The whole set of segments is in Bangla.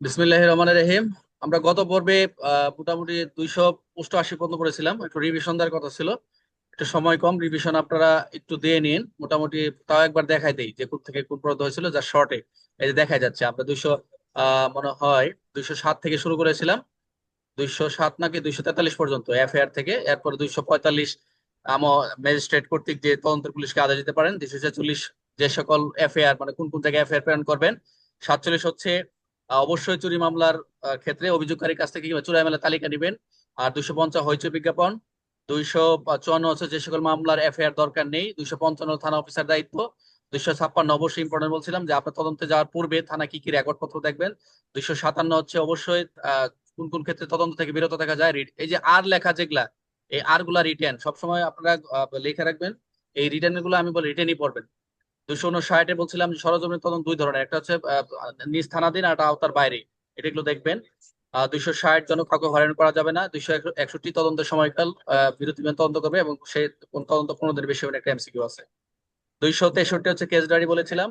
বিসমিল্লাহ রহমান রহিম। আমরা গত পর্বে মোটামুটি দুইশো অষ্টআশি পর্যন্ত পড়েছিলাম। একটু রিভিশন দেওয়ার কথা ছিল। একটু সময় কম রিভিশন আপনারা একটু দিয়ে নিন। মোটামুটি তাও একবার দেখাই দেই যে কোন থেকে কোন পর্যন্ত হয়েছিল, যা শর্টে এই যে দেখা যাচ্ছে, আমরা দুইশো মনে হয় দুইশো সাত থেকে শুরু করেছিলাম। দুইশো সাত নাকি দুইশো তেতাল্লিশ পর্যন্ত, এফআইআর থেকে। এরপর দুইশো পঁয়তাল্লিশ ম্যাজিস্ট্রেট কর্তৃক যে তদন্ত পুলিশকে আদেশ দিতে পারেন দুইশো ছেচল্লিশ যে সকল এফআইআর মানে কোন কোন জায়গায় এফআইআর প্রেরণ করবেন। সাতচল্লিশ হচ্ছে অবশ্যই চুরি মামলার ক্ষেত্রে অভিযোগকারীর কাছ থেকে চুরি মামলার তালিকা নেবেন। আর দুইশো পঞ্চাশ হইচই বিজ্ঞাপন দুইশো চুয়ান্ন হচ্ছে যে সকল মামলার এফআইআর দরকার নেই দুইশো পঞ্চান্ন থানা অফিসার দায়িত্ব দুইশো ছাপ্পান্ন অবশ্যই ইম্পর্টেন্ট বলছিলাম যে আপনার তদন্তে যাওয়ার পূর্বে থানা কি কি রেকর্ড পত্র দেখবেন দুইশো সাতান্ন হচ্ছে অবশ্যই কোন কোন ক্ষেত্রে তদন্ত থেকে বিরত থাকা যায় এই যে আর লেখা যেগুলা, এই আরগুলা রিটার্ন সবসময় আপনারা লিখে রাখবেন, এই রিটার্নগুলো আমি বলি রিটার্নই পড়বেন। দুইশো উনষাটে বলছিলাম যে সরজমিন তদন্ত দুই ধরনের, একটা হচ্ছে নিজ থানাধীন আর আওতার বাইরে। এটা এগুলো দেখবেন। দুইশো ষাট জন কাউকে হয়রানি করা যাবে না, দুইশো একষট্টি সময়কাল বিরতিবিহীন তদন্ত করবে এবং সে তদন্ত পনেরো একটা এমসিকিউ আছে। দুইশো তেষট্টি হচ্ছে কেস ডায়েরি বলেছিলাম।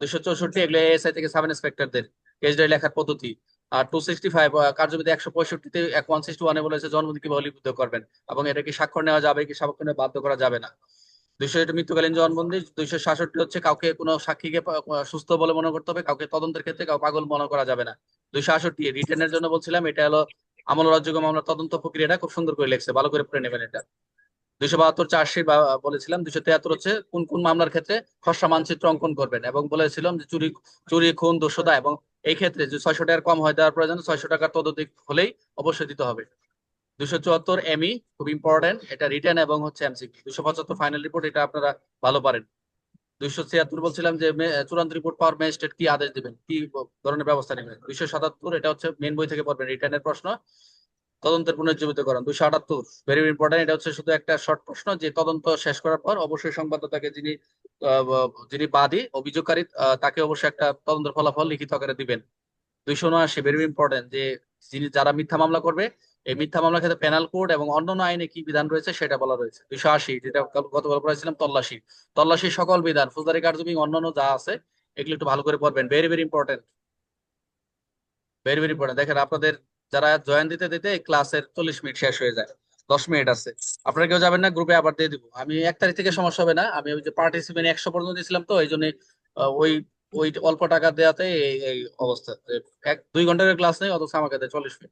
দুইশো চৌষট্টি এগুলো এএসআই থেকে সাব ইন্সপেক্টরদের কেস ডায়েরি লেখার পদ্ধতি। আর টু সিক্সটি ফাইভ কার্যবিধি একশো পঁয়ষট্টিতে ওয়ান সিক্সটি ওয়ানে বলেছে, জন্মদিন কীভাবে লিপিবদ্ধ করবেন। এবং এটা কি স্বাক্ষর নেওয়া যাবে, কি স্বাক্ষর বাধ্য করা যাবে না। দুইশো মৃত্যুকালীন জবানবন্দি, দুইশো সাতষট্টি হচ্ছে কাউকে কোনো সাক্ষীকে সুস্থ বলে মনে করতে হবে, কাউকে তদন্তের ক্ষেত্রে কাউকে পাগল মনে করা যাবে না। দুইশো আটষট্টি রিটেনের জন্য বলছিলাম, এটা হলো আমল রাজ্যকে মামলার তদন্ত প্রক্রিয়াটা খুব সুন্দর করে লেখছে, ভালো করে পড়ে নেবেন এটা। দুইশো বাহাত্তর চারশি বলেছিলাম, দুইশো তিয়াত্তর হচ্ছে কোন কোন মামলার ক্ষেত্রে খসড়া মানচিত্র অঙ্কন করবেন এবং বলেছিলাম যে চুরি চুরি, খুন, দোষতা এবং এই ক্ষেত্রে যে ছয়শো টাকার কম হয় দেওয়ার প্রয়োজন ছয়শো টাকার ততোধিক হলেই অবশ্যই দিতে হবে। দুশো চুয়াত্তর এমই খুব ইম্পর্টেন্ট এটা রিটার্ন এবং হচ্ছে এমসিকিউ দুশো পঁচাত্তর ফাইনাল রিপোর্ট এটা আপনারা ভালো পারেন। দুইশো ছিয়াত্তর বলছিলাম যে চূড়ান্ত রিপোর্ট পাওয়ার ম্যাজিস্ট্রেট কি আদেশ দিবেন? কি ধরনের ব্যবস্থা নেবেন? দুইশো সাতাত্তর, এটা হচ্ছে মেন বই থেকে পড়বেন রিটার্নের প্রশ্ন। তদন্তের পুনর্জীবিতকরণ দুইশো আটাত্তর ভেরি ইম্পর্টেন্ট এটা হচ্ছে শুধু একটা শর্ট প্রশ্ন, যে তদন্ত শেষ করার পর অবশ্যই সংবাদদাতাকে যিনি যিনি বাদী, অভিযোগকারী তাকে অবশ্যই একটা তদন্তের ফলাফল লিখিত আকারে দিবেন। দুইশো উনআশি ভেরি ইম্পর্টেন্ট যে যিনি যারা মিথ্যা মামলা করবে এই মিথ্যা মামলার ক্ষেত্রে পেনাল কোড এবং অন্যান্য আইনে কি বিধান রয়েছে সেটা বলা রয়েছে। দুইশো আশি, যেটা গত- গতবার পড়েছিলাম, তল্লাশি। তল্লাশির সকল বিধান, ফৌজদারি কার্যবিধি অন্যান্য যা আছে, এগুলো একটু ভালো করে পড়বেন। Very very important very very important দেখেন, আপনাদের যারা জয়েন দিতে দিতে ক্লাসের চল্লিশ মিনিট শেষ হয়ে যায়। দশ মিনিট আছে। আপনারা কেউ যাবেন না গ্রুপে আবার দিয়ে দিব। আমি এক তারিখ থেকে সমস্যা হবে না। আমি ওই যে পার্টিসিপেন্ট একশো পর্যন্ত দিয়েছিলাম তো, এই জন্য ওই ওই অল্প টাকা দেওয়াতে এই অবস্থা। এক দুই ঘণ্টার ক্লাস নেই, অথচ আমাকে চল্লিশ মিনিট।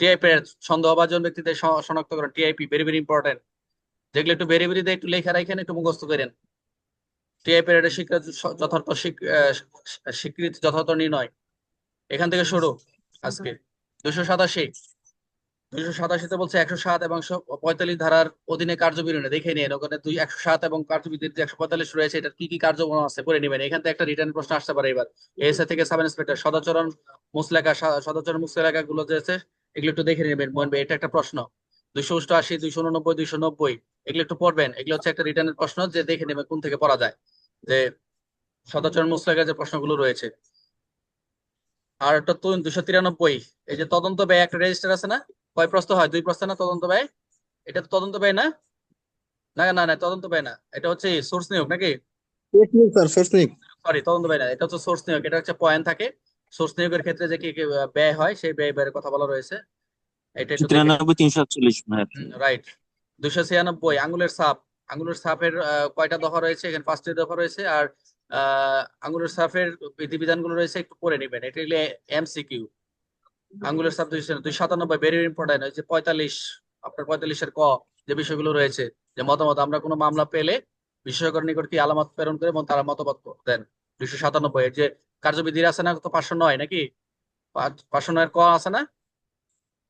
টিআইপি এর সন্দেহভাজন ব্যক্তিদের শ- শনাক্তকরণ টিআইপি ভেরি ভেরি ইম্পর্টেন্ট যেগুলো একটু ভেরি ভেরি একটু লেখা রাখেন, একটু মুখস্থ করেন। টিআইপি এর স্বীকৃত, যথার্থ স্বীকৃতি যথার্থ নির্ণয়। এখান থেকে শুরু আজকে। দুশো সাতাশি। দুইশো সাতাশিতে বলছে একশো সাত এবং পঁয়তাল্লিশ ধারার অধীনে কার্যবিরোধী দেখে নিন, ওখানে দুই, একশো সাত এবং কার্যবিধির যে একশো পঁয়তাল্লিশ রয়েছে এটা কি কি কার্যক্রম আছে? করে নেবেন। এখান থেকে একটা রিটার্ন প্রশ্ন আসতে পারে এবার। এসএ থেকে সাব ইন্সপেক্টর সদাচরণ মুসলেখা সদাচরণ মুসলেখা গুলো যে আছে এগুলো একটু দেখে নেবেন মনে এটা একটা প্রশ্ন। দুইশো অষ্টআশি দুইশো উননব্বই দুইশো নব্বই এগুলো একটু পড়বেন। এগুলো হচ্ছে একটা রিটার্নের প্রশ্ন যে দেখে নেবেন কোন থেকে পড়া যায়। যে সদাচরণ মুসলেখার যে প্রশ্নগুলো রয়েছে। আর একটা তো দুশো তিরানব্বই এই যে তদন্ত ব্যয় একটা রেজিস্টার আছে না? কয় প্রশ্ন হয়? দুই প্রশ্ন না তদন্ত ব্যয়? এটা তো তদন্ত ব্যয় না? না না না তদন্ত ব্যয় না। এটা হচ্ছে সোর্স নিয়োগ নিক? সরি তদন্ত ব্যয় না। এটা হচ্ছে সোর্স নিয়োগ। এটা হচ্ছে পয়েন্ট থাকে। সোর্স নিয়োগের ক্ষেত্রে যে কি কি ব্যয় হয় সেই ব্যয় ব্যয়ের কথা বলা রয়েছে। এটা একটু তিরানব্বই তিনশো একচল্লিশ রাইট দুশো ছিয়ানব্বই আঙ্গুলের ছাপ। আঙ্গুলের আহ, কয়টা দফা রয়েছে? এখানে পাঁচটি দফা রয়েছে আর আঙ্গুলের ছাপের বিধিবিধানগুলো রয়েছে একটু পড়ে নেবেন। এটা হলো এমসিকিউ আঙ্গুলের ছাপ দুইশো দুই সাতানব্বই ভেরি ইম্পর্টেন্ট যে পঁয়তাল্লিশ আপনার পঁয়তাল্লিশের ক যে বিষয়গুলো রয়েছে যে মতামত আমরা কোনো মামলা পেলে বিশেষজ্ঞর নিকট কি আলামত প্রেরণ করে এবং তারা মতামত দেন। দুইশো সাতানব্বই যে কার্যবিধির আছে না তো পাঁচশো নয় নাকি? পাঁচশো নয়ের ক আছে না?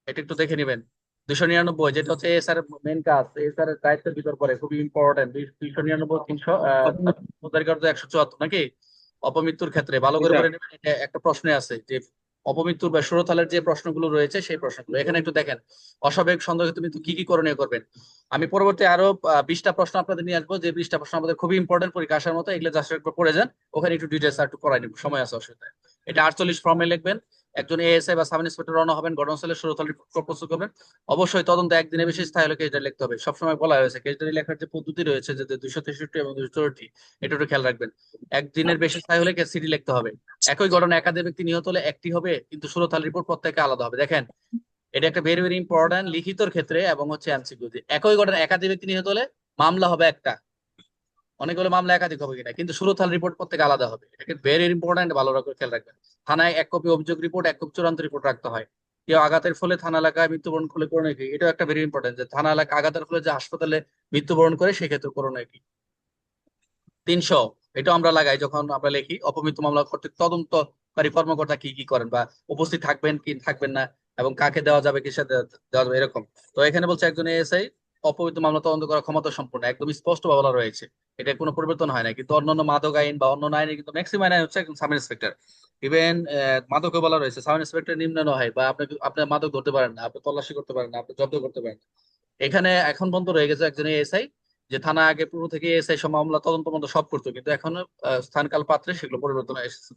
এটা একটু দেখে নেবেন। দুশো নিরানব্বই যেটা হচ্ছে এস আর মেন কাজ এস আর দায়িত্বের ভিতর পরে খুবই ইম্পর্টেন্ট দুইশো নিরানব্বই তিনশো একশো চুয়াত্তর নাকি? অপমৃত্যুর ক্ষেত্রে ভালো করে নেবেন এটা একটা প্রশ্নে আছে যে অপমৃত্যুর বা সুরতালের যে প্রশ্নগুলো রয়েছে, সেই প্রশ্নগুলো। এখানে একটু দেখেন। অস্বাভাবিক সন্দেহে তুমি কি কি করণীয় করবেন? আমি পরবর্তী আরও বিশটা প্রশ্ন আপনাদের নিয়ে আসব। যে বিশটা প্রশ্ন আমাদের খুবই ইম্পর্টেন্ট পরীক্ষা আসার মতো, এগুলো জাস্ট একটু যান। ওখানে একটু ডিটেলস একটু করাই নিব। সময় আছে অসুবিধা এটা আটচল্লিশ ফর্মে লিখবেন। একজন এএসআই বা সাব ইন্সপেক্টর রওনা হবেন, ঘটনাস্থলে সুরতল রিপোর্ট প্রস্তুত করবেন। অবশ্যই তদন্ত একদিনের বেশি স্থায়ী হলে কেস লিখতে হবে। সবসময় বলা হয়েছে কেস লেখার যে পদ্ধতি রয়েছে, যে দুইশো তেষট্টি এবং দুইশো চৌষট্টি এটা একটু খেয়াল রাখবেন। একদিনের বেশি স্থায়ী হলে কেস সিডি লিখতে হবে। একই ঘটনা একাধিক ব্যক্তি নিহত হলে একটি হবে, কিন্তু সুরতাল রিপোর্ট প্রত্যেকে আলাদা হবে। দেখেন, এটা একটা ভেরি ভেরি ইম্পর্টেন্ট লিখিতর ক্ষেত্রে এবং হচ্ছে এমসিকিউ একই ঘটনা একাধিক ব্যক্তি নিহত হলে মামলা হবে একটা। অনেকগুলো মামলা একাধিক হবে কিনা, কিন্তু সুরতাল রিপোর্ট প্রত্যেকে আলাদা হবে। ভেরি ইম্পর্টেন্ট ভালো করে খেয়াল রাখবেন। থানায় এক কপি অভিযোগ রিপোর্ট এক কপি চূড়ান্ত রিপোর্ট রাখতে হয়। কেউ আঘাতের ফলে থানা এলাকায় মৃত্যুবরণ করলে করোনা কি? এটাও একটা ভেরি ইম্পর্টেন্ট যে থানা এলাকা আঘাতের ফলে যে হাসপাতালে মৃত্যুবরণ করে সেক্ষেত্রে করোনা কি? তিনশো এটা আমরা লাগাই যখন আমরা লিখি, অপমৃত্যু মামলা করতে তদন্তকারী কর্মকর্তা কি কি করেন বা উপস্থিত থাকবেন কি থাকবেন না এবং কাকে দেওয়া যাবে, কিসে দেওয়া দেওয়া যাবে, এরকম। তো এখানে বলছে একজন এসআই অপমৃত্যু মামলা তদন্ত করার ক্ষমতা সম্পূর্ণ একদম স্পষ্ট বলা রয়েছে। এটা কোনো পরিবর্তন হয় না কিন্তু অন্যান্য মাদক আইন বা অন্য আইনে কিন্তু ম্যাক্সিমাম আইন হচ্ছে একজন সাব ইন্সপেক্টর ইভেন মাদকে বলা রয়েছে, সাব ইন্সপেক্টর নিম্ন হয় বা আপনি আপনি মাদক ধরতে পারেন না, আপনি তল্লাশি করতে পারেন না, আপনি জব্দ করতে পারেন। এখানে এখন পর্যন্ত রয়ে গেছে একজন এসআই যে থানা আগে পূর্ব থেকে এসআই সব মামলা তদন্ত মতো সব করতো, কিন্তু এখন স্থানকাল পাত্রে সেগুলো পরিবর্তন এসেছে।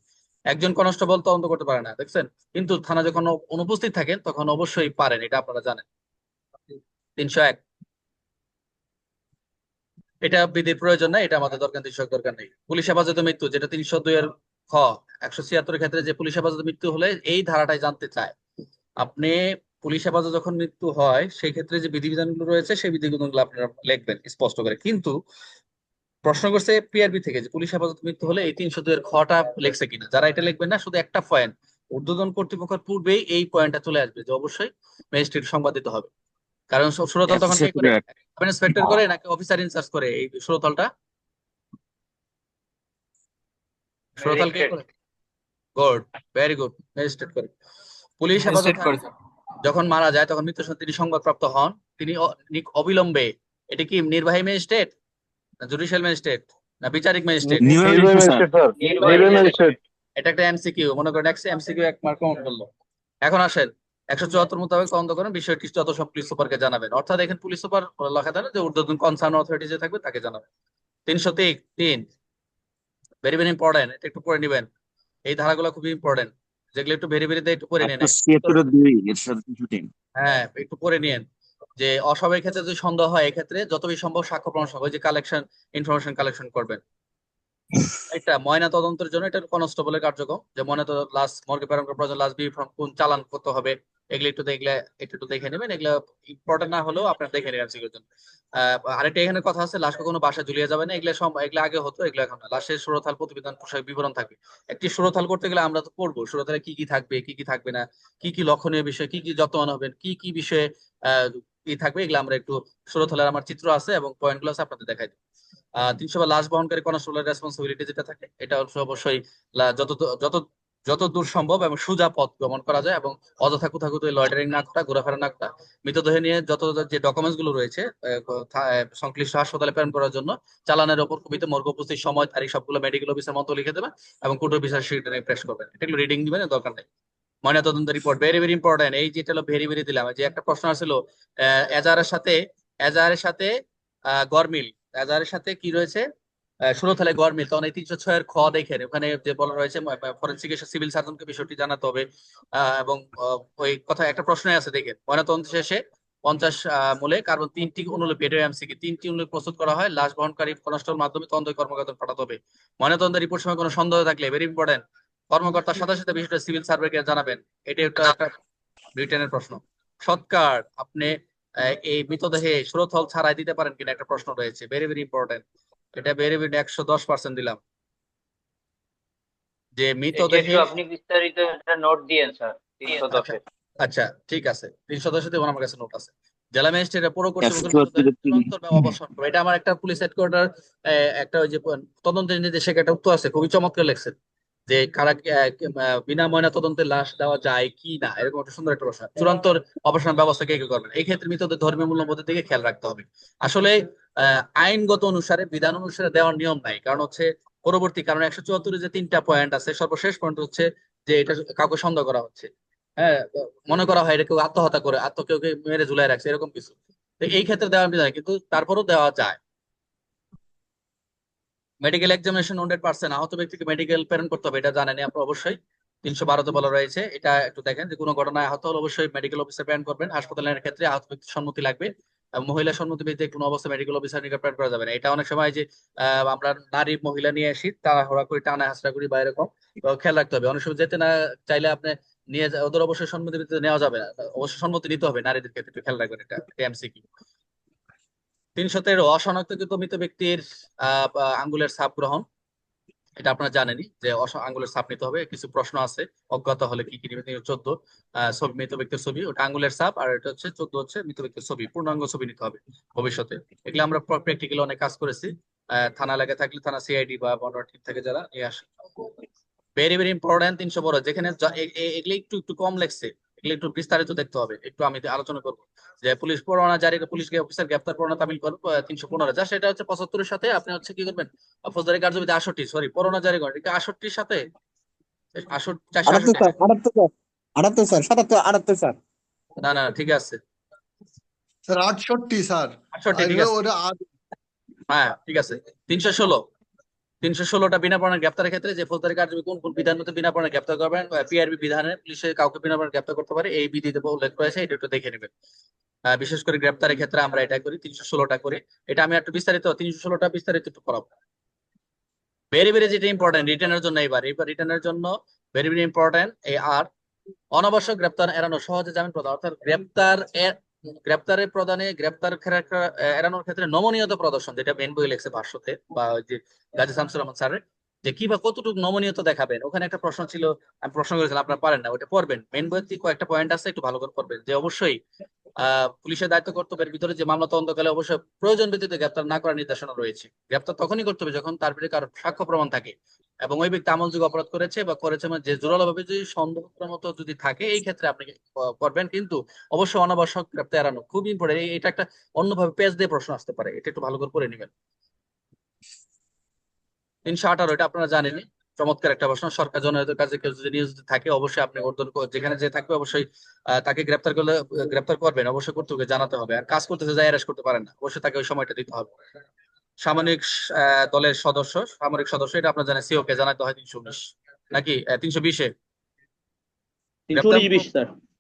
একজন কনস্টেবল তদন্ত করতে পারে না, দেখছেন? কিন্তু থানা যখন অনুপস্থিত থাকেন, তখন অবশ্যই পারেন, এটা আপনারা জানেন। তিনশো এক। এটা বিধির প্রয়োজন নাই, এটা আমাদের দরকার এক দরকার নেই। পুলিশ হেফাজতে মৃত্যু, যেটা তিনশো দুই এর খ, একশো ছিয়াত্তর ক্ষেত্রে যে পুলিশ হেফাজতে মৃত্যু হলে এই ধারাটাই জানতে চায়। আপনি পুলিশ হেফাজত যখন মৃত্যু হয়, সেই ক্ষেত্রে যে বিধিবিধানগুলো রয়েছে, সেই বিধিবিধানগুলো আপনারা লিখবেন, স্পষ্ট করে। কিন্তু প্রশ্ন করছে পিআরবি থেকে যে পুলিশ হেফাজত মৃত্যু হলে এই তিনশো দুই এর খটা লেখছে কিনা। যারা এটা লিখবেন না, শুধু একটা পয়েন্ট ঊর্ধ্বতন কর্তৃপক্ষের পূর্বেই এই পয়েন্টটা চলে আসবে যে অবশ্যই ম্যাজিস্ট্রেট সংবাদ দিতে হবে। কারণ সুরতল তখন কে করে? সাব ইন্সপেক্টর করে নাকি অফিসার ইনচার্জ করে এই সুরতলটা? সুরতল কে করে? গুড ভেরি গুড ম্যাজিস্ট্রেট করে। পুলিশ হেফাজত। যখন মারা যায় তখন মৃত্যুর সময় তিনি সংবাদপ্রাপ্ত হন। তিনি অবিলম্বে এটা কি নির্বাহী ম্যাজিস্ট্রেট না জুডিশিয়াল ম্যাজিস্ট্রেট না বিচারিক ম্যাজিস্ট্রেট নির্বাহী নির্বাহী ম্যাজিস্ট্রেট, ম্যাজিস্ট্রেট স্যার নির্বাহী ম্যাজিস্ট্রেট এটা একটা এমসিকিউ মনে করেন এমসিকিউ এক মার্ক কমন করল এখন আসেন। একশো চুয়াত্তর মোতাবেক তদন্ত করেন বিষয়টি যত সব পুলিশ সুপারকে জানাবেন। অর্থাৎ এখানে পুলিশ সুপার লেখা থাকে যে ঊর্ধ্বতন কনসার্ন অথরিটি যে থাকবে তাকে জানাবেন। তিনশো তিন ভেরি ভেরি ইম্পর্টেন্ট এটা একটু পড়ে নেবেন। এই ধারাগুলো খুবই ইম্পর্টেন্ট যেগুলো একটু ভেরি ভেরিতে একটু পড়ে নেন। হ্যাঁ একটু পড়ে নিন। যে অসবের ক্ষেত্রে যদি সন্দেহ হয় এক্ষেত্রে যত বেশি সম্ভব সাক্ষ্য প্রমাণ সহ যে কালেকশন ইনফরমেশন কালেকশন করবেন। এটা ময়না তদন্তের জন্য এটা কনস্টেবলের কার্যক্রম। যে ময়না তদন্ত লাশ মর্গে প্রেরণ করার প্রয়োজন লাশ বি ফর্ম কোন চালান করতে হবে। এগুলো একটু দেখলে, একটু একটু দেখে নেবেন। এগুলো ইম্পর্টেন্ট না হলেও আপনার দেখে নেবেন জন্য। আরেকটা এখানে কথা আছে, লাশ কখনো বাসায় ঝুলিয়ে যাবে না। এগুলো এগুলো আগে হতো, এগুলো এখন না। লাশের সুরথাল প্রতিবেদন, পোশাক বিবরণ থাকবে। একটি সুরথাল করতে গেলে আমরা তো পড়ব। সুরথালে কি কি থাকবে, কি কি থাকবে না, কি কি লক্ষণীয় বিষয়, কি কি যত্নবান হবেন, কি কি বিষয়ে কি থাকবে, এগুলো আমরা একটু সুরথালের আমার চিত্র আছে এবং পয়েন্টগুলো আছে আপনাদের দেখাই আহ, তিনশো বা লাশ বহনকারী কনস্টেবলের রেসপন্সিবিলিটি যেটা থাকে, এটা অবশ্যই যত যত যত দূর সম্ভব এবং সোজা পথ গমন করা যায় এবং অযথা কোথাও কোথাও লয়টারিং না করা, ঘোরাফেরা না করা, মৃতদেহ নিয়ে যত যে ডকুমেন্টসগুলো রয়েছে সংশ্লিষ্ট হাসপাতালে প্রেরণ করার জন্য চালানের ওপর কবিতে, মর্গ, উপস্থিত, সময়, তারিখ সবগুলো মেডিকেল অফিসের মতো লিখে দেবেন এবং কোর্ট অফিসার সেটা প্রেস করবেন। এটা একটু রিডিং দিবেন দরকার নেই। ময়না তদন্ত রিপোর্ট ভেরি ভেরি ইম্পর্টেন্ট এই যেটা হলো ভেরি ভেরি দিলাম। যে একটা প্রশ্ন আসছিল এজারের সাথে এজারের সাথে গরমিল এজারের সাথে কি রয়েছে? সুরথালে গরমিল তখন এই তিনশো ছয়ের খ দেখেন। ওখানে যে বলা রয়েছে ফরেন্সিক এসে সিভিল সার্জনকে বিষয়টি জানাতে হবে। এবং ওই কথা, একটা প্রশ্ন আছে, দেখেন। ময়নাতদন্ত শেষে পঞ্চাশ মূলে কার্বন তিনটি অনুলিপি, এটা এমসিকি তিনটি অনুলিপি প্রস্তুত করা হয়। লাশ বহনকারী কনস্টেবল মাধ্যমে তদন্ত কর্মকর্তা পাঠাতে হবে। ময়নাতদন্ত রিপোর্ট সময় কোনো সন্দেহ থাকলে ভেরি ইম্পর্টেন্ট কর্মকর্তার সাথে সাথে বিষয়টা সিভিল সার্ভেকে জানাবেন। এটা একটা একটা ব্রিটেনের প্রশ্ন। সৎকার, আপনি এই মৃতদেহে সুরথল ছাড়াই দিতে পারেন কিনা, একটা প্রশ্ন রয়েছে। ভেরি ভেরি ইম্পর্টেন্ট এটা ভেরি ভেরি একশো দশ পার্সেন্ট দিলাম। যে মৃতদেহে আপনি বিস্তারিত একটা নোট দিয়েন স্যার তিনশো দশে আচ্ছা ঠিক আছে তিনশো দশে দেবেন আমার কাছে নোট আছে। জেলা ম্যাজিস্ট্রেট পুরো করবে এটা আমার একটা পুলিশ হেডকোয়ার্টার একটা ওই যে তদন্তের নির্দেশক একটা উত্তর আছে খুবই চমৎকার লেখছেন যে কারা বিনা ময়না তদন্তে লাশ দেওয়া যায় কি না এরকম একটা সুন্দর একটা প্রশ্ন। চূড়ান্ত অপারেশন ব্যবস্থা কে কে করবেন? এই ক্ষেত্রে মৃতদের ধর্মীয় মূল্যবোধের দিকে খেয়াল রাখতে হবে। আসলে আইনগত অনুসারে, বিধান অনুসারে দেওয়ার নিয়ম নাই। কারণ হচ্ছে, পরবর্তী কারণ একশো চুয়াত্তরে যে তিনটা পয়েন্ট আছে, সর্বশেষ পয়েন্ট হচ্ছে যে এটা কাউকে সন্দেহ করা হচ্ছে। হ্যাঁ মনে করা হয় এটা কেউ আত্মহত্যা করে, আত্ম কেউ কেউ মেরে ঝুলাই রাখছে, এরকম কিছু। এই ক্ষেত্রে দেওয়া বিধান কিন্তু তারপরেও দেওয়া যায়। মেডিকেল এক্সামিনেশন হান্ড্রেড পার্সেন্ট আহত ব্যক্তিকে মেডিকেল প্রেরণ করতে হবে, এটা জানেন আপনি অবশ্যই। তিনশো বারোতে বলা রয়েছে, এটা একটু দেখেন যে কোনো ঘটনায় আহত হলে অবশ্যই মেডিকেল অফিসে প্রেরণ করবেন। হাসপাতালের ক্ষেত্রে আহত ব্যক্তির সম্মতি লাগবে। মহিলা সম্মতি ব্যক্তি কোনো অবস্থা মেডিকেল অফিসার নিকট প্রেরণ করা যাবে না। এটা অনেক সময় যে আমরা নারী মহিলা নিয়ে আসি তাড়াহুড়া করি টানা হাসরা করি বা এরকম খেয়াল রাখতে হবে। অনেক সময় যেতে না চাইলে আপনি নিয়ে ওদের অবশ্যই সম্মতি দিতে নেওয়া যাবে না। অবশ্যই সম্মতি নিতে হবে নারীদের ক্ষেত্রে খেয়াল রাখবেন এটা এমসিকিউ তিনশো তেরো অশনাক্তকৃত মৃত ব্যক্তির আহ, আঙ্গুলের ছাপ গ্রহণ। এটা আপনারা জানেনই যে আঙ্গুলের ছাপ নিতে হবে, কিছু প্রশ্ন আছে, অজ্ঞাত হলে কি কি নিবে চোদ্দ ছবি, মৃত ব্যক্তির ছবি, ওটা আঙ্গুলের ছাপ, আর এটা হচ্ছে চোদ্দ হচ্ছে মৃত ব্যক্তির ছবি, পূর্ণাঙ্গ ছবি নিতে হবে ভবিষ্যতে। এগুলো আমরা প্র্যাকটিক্যালি অনেক কাজ করেছি থানা এলাকায় থাকলে থানা সিআইডি বা টিম থেকে যারা নিয়ে আসে। ভেরি ভেরি ইম্পর্টেন্ট তিনশো বড়, যেখানে এগুলো একটু একটু কম লেগছে এগুলো একটু বিস্তারিত দেখতে হবে। একটু আমি আলোচনা করব। যে পুলিশ পরোয়ানা জারি পুলিশ অফিসার গ্রেপ্তার পরোয়ানা তামিল করব তিনশো পনেরো যা সেটা হচ্ছে পঁচাত্তরের সাথে আপনি হচ্ছে কি করবেন? ফৌজদারি কার্যবিধি আষট্টি সরি পরোয়ানা জারি করেন। এটা আষট্টির সাথে? আটাত্তর স্যার সাতাত্তর আটাত্তর স্যার। না না ঠিক আছে। স্যার আটষট্টি স্যার। আটষট্টি ঠিক আছে। হ্যাঁ ঠিক আছে। তিনশো ষোলো। তিনশো ষোলোটা বিনা পরোয়ানা গ্রেপ্তারের ক্ষেত্রে যে ফৌজদারি কার্যবিধি কোন কোন বিধান মধ্যে বিনা পরোয়ানা গ্রেপ্তার করবেন পিআরবি বিধানে পুলিশে কাউকে বিনা পরোয়ানা গ্রেপ্তার করতে পারে, এই বিধিতে উল্লেখ রয়েছে, এটা একটু দেখে নেবেন। বিশেষ করে গ্রেপ্তারের ক্ষেত্রে আমরা এটা করি, তিনশো ষোলোটা করি। এটা আমি একটু বিস্তারিত, তিনশো ষোলোটা বিস্তারিত একটু করাবো ভেরি ভেরি যেটা ইম্পর্টেন্ট রিটার্নের জন্য এবার এবার রিটার্নের জন্য ভেরি ভেরি ইম্পর্টেন্ট এই আর অনাবশ্যক গ্রেপ্তার এড়ানো সহজে জামিন প্রদান, অর্থাৎ গ্রেপ্তার গ্রেপ্তারের প্রদানে, গ্রেপ্তার এড়ানোর ক্ষেত্রে নমনীয়তা প্রদর্শন, যেটা মেন বই লেখছে ভাষ্যতে, বা ওই যে গাজী শামসুর রহমান স্যারের, যে কি বা কতটুকু নমনীয়তা দেখাবেন? ওখানে একটা প্রশ্ন ছিল, আমি প্রশ্ন করেছিলাম, আপনারা পারেন না ওটা পড়বেন। মেন বইতে কয়েকটা পয়েন্ট আছে, একটু ভালো করে পড়বেন। যে অবশ্যই পুলিশের দায়িত্ব কর্তব্যের ভিতরে যে মামলা তদন্তকালে অবশ্যই প্রয়োজন ব্যতীত গ্রেপ্তার না করার নির্দেশনা রয়েছে। গ্রেপ্তার তখনই করতে হবে যখন তার বিরুদ্ধে কারও সাক্ষ্য প্রমাণ থাকে। এবং ওই ব্যক্তি আমলযোগ্য অপরাধ করেছে বা করেছে মানে যে জোরালো ভাবে যদি সন্দেহের মতো যদি থাকে, এই ক্ষেত্রে আপনি করবেন। কিন্তু অবশ্যই অনাবশ্যক গ্রেপ্তার এড়ানো খুব ইম্পর্টেন্ট এটা একটা অন্যভাবে পেজ দিয়ে প্রশ্ন আসতে পারে। এটা একটু ভালো করে পড়ে নেবেন। তিনশো আঠারো, এটা আপনারা জানেনই। চমৎকার একটা প্রশ্ন। সরকার জনহিতের কাজে কেউ যদি নিয়োজিত থাকে, অবশ্যই আপনি দল- যেখানে যে থাকবে অবশ্যই তাকে গ্রেপ্তার করলে, গ্রেপ্তার করবেন। অবশ্যই কর্তৃপক্ষকে জানাতে হবে। আর কাজ করতেছে, যাই অ্যারেস্ট করতে পারেন না। অবশ্যই তাকে ওই সময়টা দিতে হবে। সামরিক দলের সদস্য সামরিক সদস্য এটা আপনার জানেন সিও কে জানাতে হয় তিনশো উনিশ নাকি? তিনশো বিশে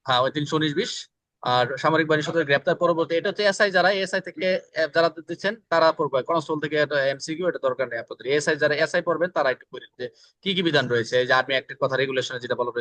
হ্যাঁ ওই তিনশো উনিশ বিশ। আর সামরিক বাহিনীর সদস্য গ্রেপ্তার পরবর্তী এটা হচ্ছে এসআই যারা এসআই থেকে যারা দিচ্ছেন তারা পড়বে। কনস্টেবল থেকে এমসিকিউ এটা দরকার নেই আপনাদের। এসআই যারা এসআই পড়বেন তারা একটু করেন যে কি কি বিধান রয়েছে? এই যে আর্মি অ্যাক্টের কথা রেগুলেশনে যেটা বলা